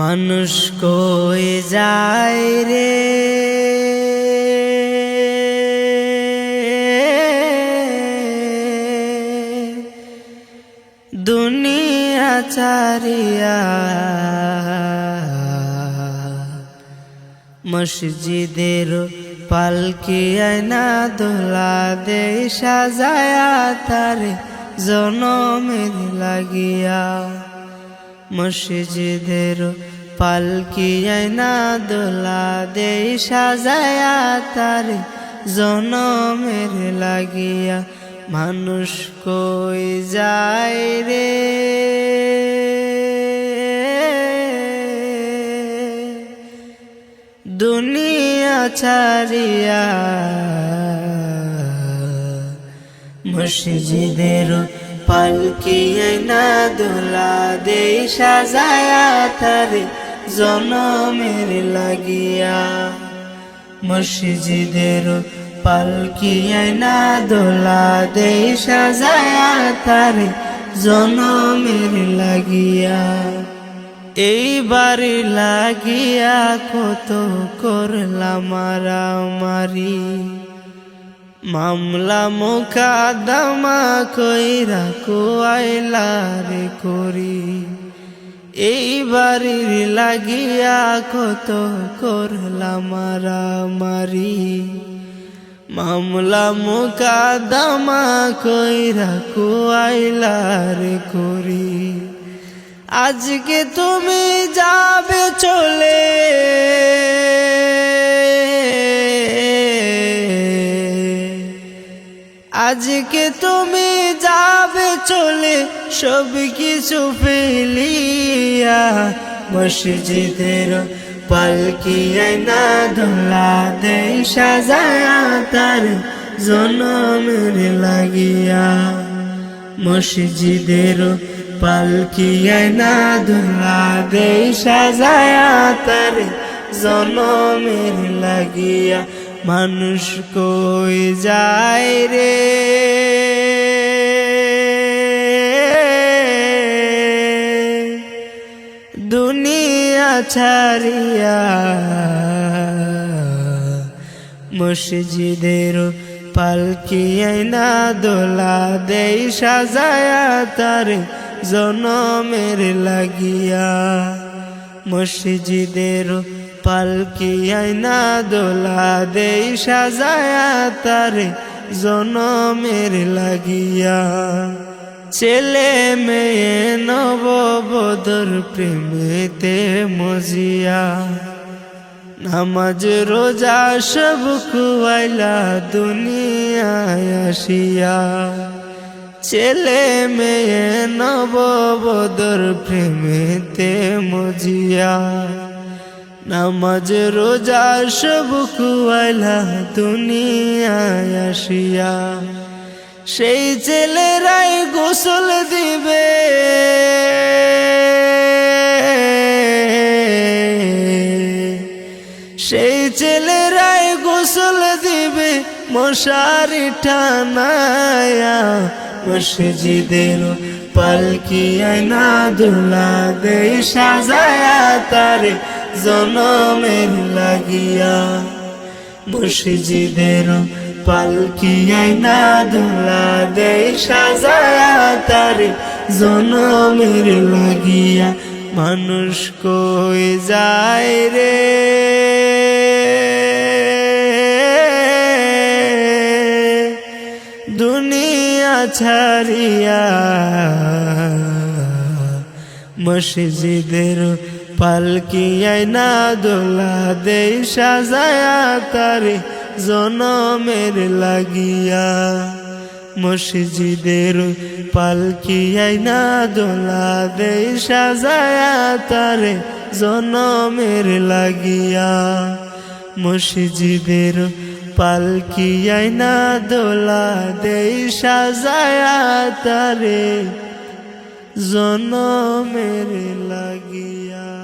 মানুষ কই যায় রে? দুনিয়া চারিয়া মসজিদের পালকি আয়না দোলা দে সাজায়া তারে জনমের লাগিয়া। মসজিদের পালকি আয়না দোলা দে সাজায়া তারে জনমের লাগিয়া মানুষ কই যায় রে? দুনিয়া ছাড়িয়া মসজিদের পালকি না দোলা দে সাজায়া তারে জনমের লাগিয়া মসজিদের পালকি না দোলা দে সাজায়া তারে জনমের লাগিয়া এই বাড়ি লাগিয়া কত করলাম মারামারি মামলা মোকাদমা কইরা কোয়াইলা রে করি। এই বাড়ির লাগিয়া কত করলাম মারামারি মামলা মোকাদমা কইরা কোয়াইলা রে করি। আজকে তুমি যাবে চলে। আজকে তুমি যাবে চলে সব কিছু ফেলিয়া। মসজিদের পালকি না ধোলা দে সাজায়া তার জনমের লাগিয়া। মসজিদের পালকি না ধুলা দে সাজায়া তার জনমের লাগিয়া। মানুষ কই যায় রে? দুনিয়া ছাড়িয়া মসজিদের পালকি না দোলা দেই, সাজায়া তার জনমের লাগিয়া মসজিদের পালকি না দোলা দেই, সাজায়া তার জনমের লাগিয়া। ছেলে মেয়ে নববধর প্রেমেতে মজিয়া। নামাজ, রোজা সব খুয়াইলা দুনিয়ায় আসিয়া। ছেলে মেয়ে নববদর প্রেমেতে মজিয়া। নামাজ, রোজা সব খুয়াইলা দুনিয়ায় আসিয়া। সেই ছেলেরাই গোসল দিবে। সেই ছেলেরাই গোসল দিবে মশারি টানায়া। মসজিদের পালকি আয়না দুলা দে সাজায়া তারে জনমের লাগিয়া মসজিদের পালকি আয়না দুলা দে সাজায়া তারে জনমের লাগিয়া মানুষ কই যায় রে? দুনিয়া ছাড়িয়া মসজিদের পালকি আয়না দোলা দে সাজায়া তারে জনমের লাগিয়া। মসজিদের পালকি আইনা দোলা দে সাজায়া তারে জনমের লাগিয়া। মসজিদের পালকি আইনা দোলা দে সাজায়া তারে জনমের লাগিয়া।